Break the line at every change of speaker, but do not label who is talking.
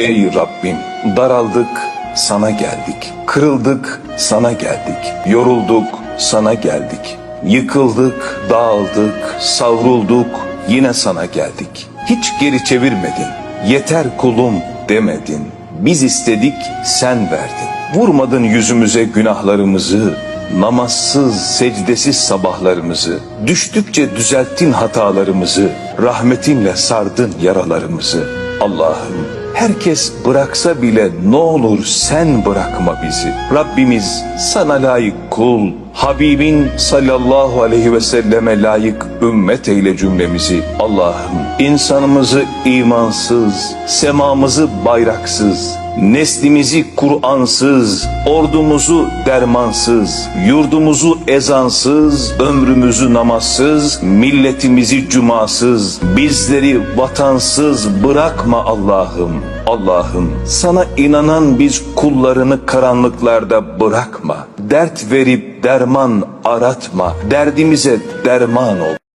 Ey Rabbim daraldık sana geldik. Kırıldık sana geldik. Yorulduk sana geldik. Yıkıldık, dağıldık, savrulduk yine sana geldik. Hiç geri çevirmedin. Yeter kulum demedin. Biz istedik sen verdin. Vurmadın yüzümüze günahlarımızı, namazsız, secdesiz sabahlarımızı, düştükçe düzelttin hatalarımızı, rahmetinle sardın yaralarımızı. Allah'ım herkes bıraksa bile ne olur sen bırakma bizi. Rabbimiz sana layık kul, Habibin sallallahu aleyhi ve selleme layık ümmet eyle cümlemizi. Allah'ım insanımızı imansız, semamızı bayraksız, Neslimizi Kur'ansız, ordumuzu dermansız, yurdumuzu ezansız, ömrümüzü namazsız, milletimizi cumasız, bizleri vatansız bırakma Allah'ım. Allah'ım sana inanan biz kullarını karanlıklarda bırakma. Dert verip derman aratma. Derdimize derman ol.